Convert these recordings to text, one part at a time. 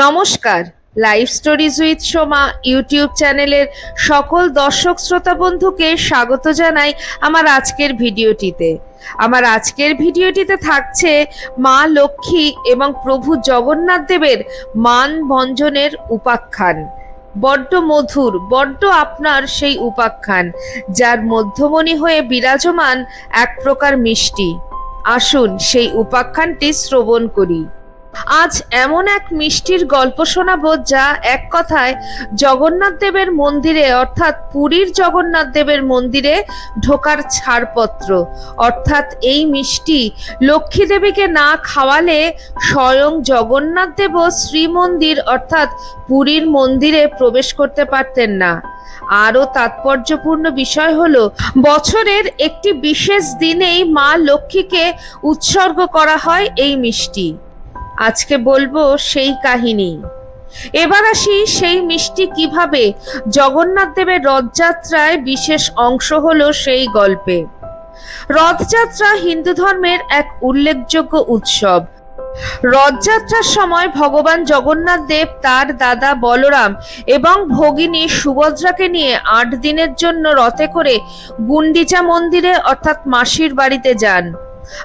নমস্কার। Live stories with Soma YouTube চ্যানেলের সকল দর্শক শ্রোতা বন্ধুকে স্বাগত জানাই আমার আজকের ভিডিওটিতে। আমার আজকের ভিডিওটিতে থাকছে মা লক্ষ্মী এবং প্রভু জগন্নাথ দেবের মান ভঞ্জনের উপাখ্যান। বড্ড মধুর, বড্ড আপনার সেই উপাখ্যান, যার মধ্যমণি হয়ে বিরাজমান এক প্রকার মিষ্টি। আসুন সেই উপাখ্যানটি শ্রবণ করি। আজ এমন এক মিষ্টির গল্প শোনাবো যা এক কথায় জগন্নাথ দেবের মন্দিরে, অর্থাৎ পুরীর জগন্নাথ দেবের মন্দিরে ঢোকার ছাড়পত্র। অর্থাৎ এই মিষ্টি লক্ষ্মী দেবীকে না খাওয়ালে স্বয়ং জগন্নাথ দেবও শ্রীমন্দির, অর্থাৎ পুরীর মন্দিরে প্রবেশ করতে পারতেন না। আরও তাৎপর্যপূর্ণ বিষয় হল, বছরের একটি বিশেষ দিনেই মা লক্ষ্মীকে উৎসর্গ করা হয় এই মিষ্টি। আজকে বলব সেই কাহিনী। এবার আসি সেই মিষ্টি কীভাবে জগন্নাথ দেবের রথযাত্রায় বিশেষ অংশ হলো সেই গল্পে। রথযাত্রা হিন্দু ধর্মের এক উল্লেখযোগ্য উৎসব। রথযাত্রার সময় ভগবান জগন্নাথ দেব তার দাদা বলরাম এবং ভগিনী সুভদ্রাকে নিয়ে আট দিনের জন্য রথে করে গুন্ডিচা মন্দিরে অর্থাৎ মাসির বাড়িতে যান।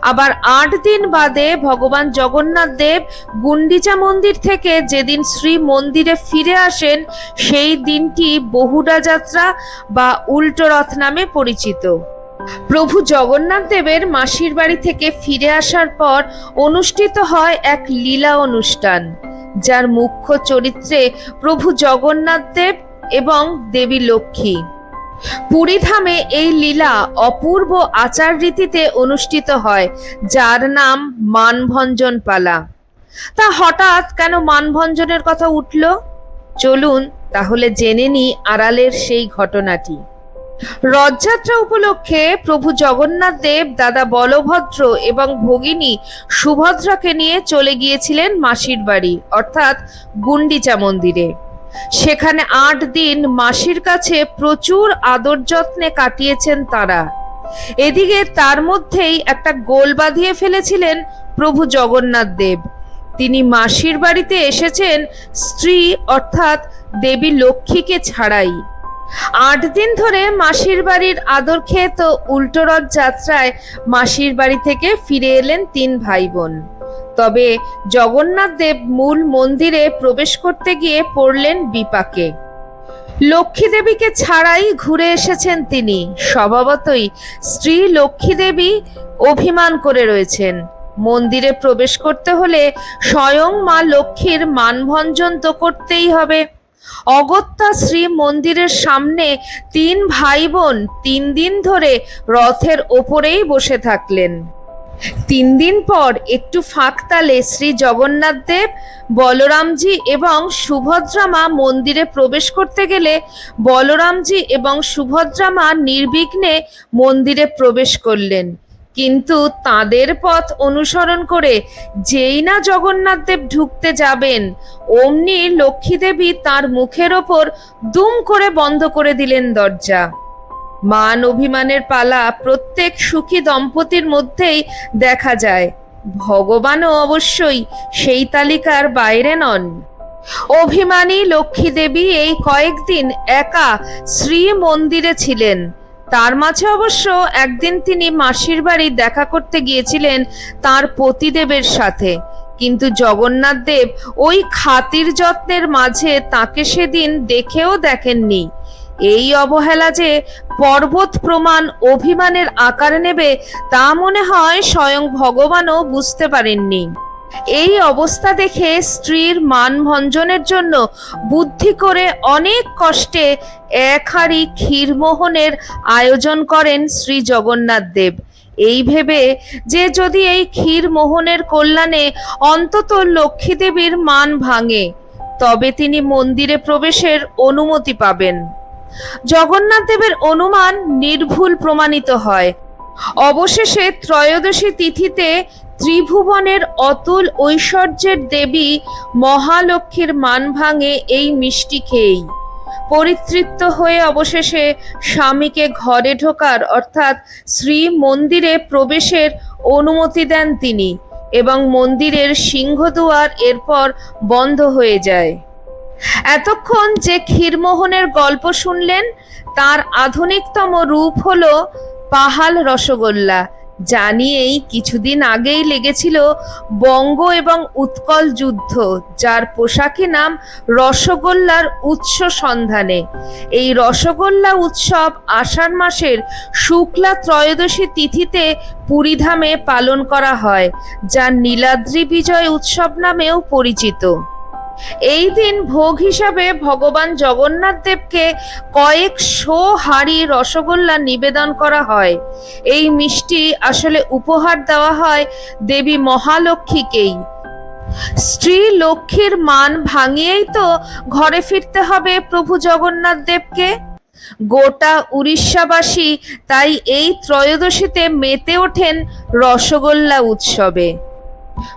আবার আট দিন বাদে ভগবান জগন্নাথ দেব গুন্ডিচা মন্দির থেকে যেদিন শ্রী মন্দিরে ফিরে আসেন, সেই দিনটি বহুড়া যাত্রা বা উল্টো রথ নামে পরিচিত। প্রভু জগন্নাথ দেবের মাসির বাড়ি থেকে ফিরে আসার পর অনুষ্ঠিত হয় এক লীলা অনুষ্ঠান, যার মুখ্য চরিত্রে প্রভু জগন্নাথ দেব এবং দেবী লক্ষ্মী। পুরীধামে এই লীলা অপূর্ব আচার রীতিতে অনুষ্ঠিত হয়, যার নাম মানভঞ্জন পালা। তা হঠাৎ কেন মানভঞ্জনের কথা উঠল? চলুন তাহলে জেনে নি আড়ালের সেই ঘটনাটি। রথযাত্রা উপলক্ষে প্রভু জগন্নাথ দেব, দাদা বলভদ্র এবং ভগিনী সুভদ্রাকে নিয়ে চলে গিয়েছিলেন মাসির বাড়ি, অর্থাৎ গুন্ডিচা মন্দিরে। সেখানে আট দিন মাসির কাছে প্রচুর আদর যত্নে কাটিয়েছেন তারা। এদিকে তার মধ্যেই একটা গোল বাঁধিয়ে ফেলেছিলেন প্রভু জগন্নাথ দেব। তিনি মাসির বাড়িতে এসেছেন স্ত্রী অর্থাৎ দেবী লক্ষ্মীকে ছাড়াই। আট দিন ধরে মাসির বাড়ির আদর খেয়ে তো উল্টো রথ যাত্রায় মাসির বাড়ি থেকে ফিরে এলেন তিন ভাই বোন। তবে জগন্নাথ দেব মূল মন্দিরে প্রবেশ করতে গিয়ে পড়লেন বিপাকে। লক্ষ্মী দেবীকে ছাড়াই ঘুরে এসেছেন তিনি। স্বভাবতই স্ত্রী লক্ষ্মী দেবী অভিমান করে রয়েছেন। মন্দিরে প্রবেশ করতে হলে স্বয়ং মা লক্ষ্মীর মানভঞ্জন তো করতেই হবে। অগত্যা শ্রী মন্দিরের সামনে তিন ভাই বোন তিন দিন ধরে রথের ওপরেই বসে থাকলেন। তিন দিন পর একটু ফাঁক তালে শ্রী জগন্নাথ দেব, বলরামজি এবং সুভদ্রা মা মন্দিরে প্রবেশ করতে গেলে বলরামজি এবং সুভদ্রা মা নির্বিঘ্নে মন্দিরে প্রবেশ করলেন। কিন্তু তাদের পথ অনুসরণ করে যেই না জগন্নাথ দেব ঢুকতে যাবেন, অমনি লক্ষ্মী দেবী তার মুখের ওপর দুম করে বন্ধ করে দিলেন দরজা। মান অভিমানের পালা প্রত্যেক সুখী দম্পতির মধ্যেই দেখা যায়। ভগবানও অবশ্যই সেই তালিকার বাইরে নন। অভিমানী লক্ষ্মী দেবী এই কয়েকদিন একা শ্রী মন্দিরে ছিলেন। তার মাঝে অবশ্য একদিন তিনি মাসির বাড়ি দেখা করতে গিয়েছিলেন তার পতিদেবের সাথে। কিন্তু জগন্নাথ দেব ওই খাতির যত্নের মাঝে তাকে সেদিন দেখেও দেখেননি। এই অবহেলা যে পর্বত প্রমাণ অভিমানের আকার নেবে, তা মনে হয় স্বয়ং ভগবানও বুঝতে পারেননি। এই অবস্থা দেখে স্ত্রীর মান ভঞ্জনের জন্য বুদ্ধি করে অনেক কষ্টে এক হাড়ি ক্ষীরমোহনের আয়োজন করেন শ্রী জগন্নাথ দেব। এই ভেবে যে যদি এই ক্ষীর মোহনের কল্যাণে অন্তত লক্ষ্মী দেবীর মান ভাঙে, তবে তিনি মন্দিরে প্রবেশের অনুমতি পাবেন। জগন্নাথ দেবের অনুমান নির্ভুল প্রমাণিত হয়। অবশেষে ত্রয়োদশী তিথিতে ত্রিভুবনের অতুল ঐশ্বর্যের দেবী মহালক্ষ্মীর মান ভাঙে এই মিষ্টি খেয়েই। পরিতৃপ্ত হয়ে অবশেষে স্বামীকে ঘরে ঢোকার অর্থাৎ শ্রী মন্দিরে প্রবেশের অনুমতি দেন তিনি এবং মন্দিরের সিংহদুয়ার এরপর বন্ধ হয়ে যায়। এতক্ষণ যে ক্ষীরমোহনের গল্প শুনলেন, তার আধুনিকতম রূপ হল পাহাল রসগোল্লা। যা নিয়েই কিছুদিন আগেই লেগেছিল বঙ্গ এবং উৎকল যুদ্ধ, যার পোশাকি নাম রসগোল্লার উৎস সন্ধানে। এই রসগোল্লা উৎসব আষাঢ় মাসের শুক্লা ত্রয়োদশী তিথিতে পুরীধামে পালন করা হয়, যা নীলাদ্রি বিজয় উৎসব নামেও পরিচিত। এই দিন ভোগ হিসাবে ভগবান জগন্নাথ দেবকে কয়েকশো হাঁড়ি রসগোল্লা নিবেদন করা হয়। এই মিষ্টি আসলে উপহার দেওয়া হয় দেবী মহালক্ষ্মীকেই। স্ত্রী লক্ষ্মীর মান ভাঙিয়েই তো ঘরে ফিরতে হবে প্রভু জগন্নাথ দেবকে। গোটা উড়িষ্যাবাসী তাই এই ত্রয়োদশীতে মেতে ওঠেন রসগোল্লা উৎসবে।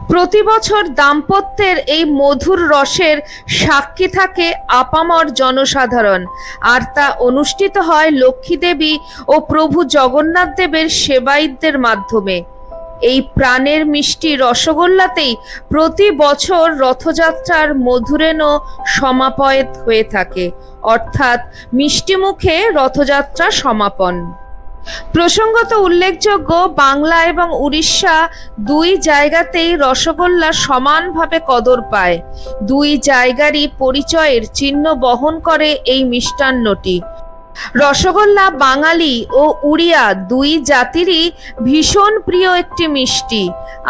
প্রতি বছর দাম্পত্যের এই মধুর রসের সাক্ষী থাকে আপামর জনসাধারণ। আর তা অনুষ্ঠিত হয় লক্ষ্মী দেবী ও প্রভু জগন্নাথ দেবের সেবায়িতদের মাধ্যমে। এই প্রাণের মিষ্টি রসগোল্লাতেই প্রতি বছর রথযাত্রার মধুরেন সমাপয়েত হয়ে থাকে। অর্থাৎ মিষ্টি মুখে রথযাত্রা সমাপন। প্রসঙ্গত উল্লেখযোগ্য, বাংলা এবং উড়িষ্যা দুই জায়গাতেই রসগোল্লা সমানভাবে কদর পায়। দুই জায়গারই পরিচয়ের চিহ্ন বহন করে এই মিষ্টান্নটি। রসগোল্লা বাঙালি ও উড়িয়া দুই জাতিরই ভীষণ প্রিয় একটি মিষ্টি।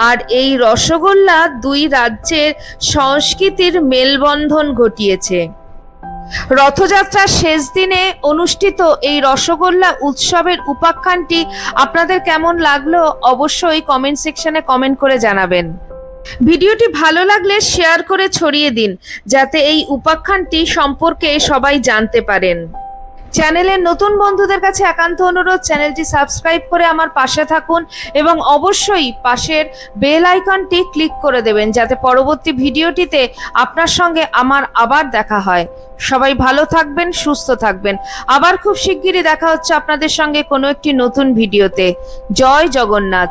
আর এই রসগোল্লা দুই রাজ্যের সংস্কৃতির মেলবন্ধন ঘটিয়েছে। রথযাত্রার শেষ দিনে অনুষ্ঠিত এই রসগোল্লা উৎসবের উপাখ্যানটি আপনাদের কেমন লাগল অবশ্যই কমেন্ট সেকশনে কমেন্ট করে জানাবেন। ভিডিওটি ভালো লাগলে শেয়ার করে ছড়িয়ে দিন, যাতে এই উপাখ্যানটি সম্পর্কে সবাই জানতে পারেন। চ্যানেলের নতুন বন্ধুদের কাছে একান্ত অনুরোধ, চ্যানেলটি সাবস্ক্রাইব করে আমার পাশে থাকুন এবং অবশ্যই পাশের বেল আইকনটি ক্লিক করে দেবেন যাতে পরবর্তী ভিডিওটিতে আপনার সঙ্গে আমার আবার দেখা হয়। সবাই ভালো থাকবেন, সুস্থ থাকবেন। আবার খুব শিগগিরই দেখা হচ্ছে আপনাদের সঙ্গে কোনো একটি নতুন ভিডিওতে। জয় জগন্নাথ,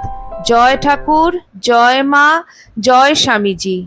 জয় ঠাকুর, জয় মা, জয় স্বামীজি।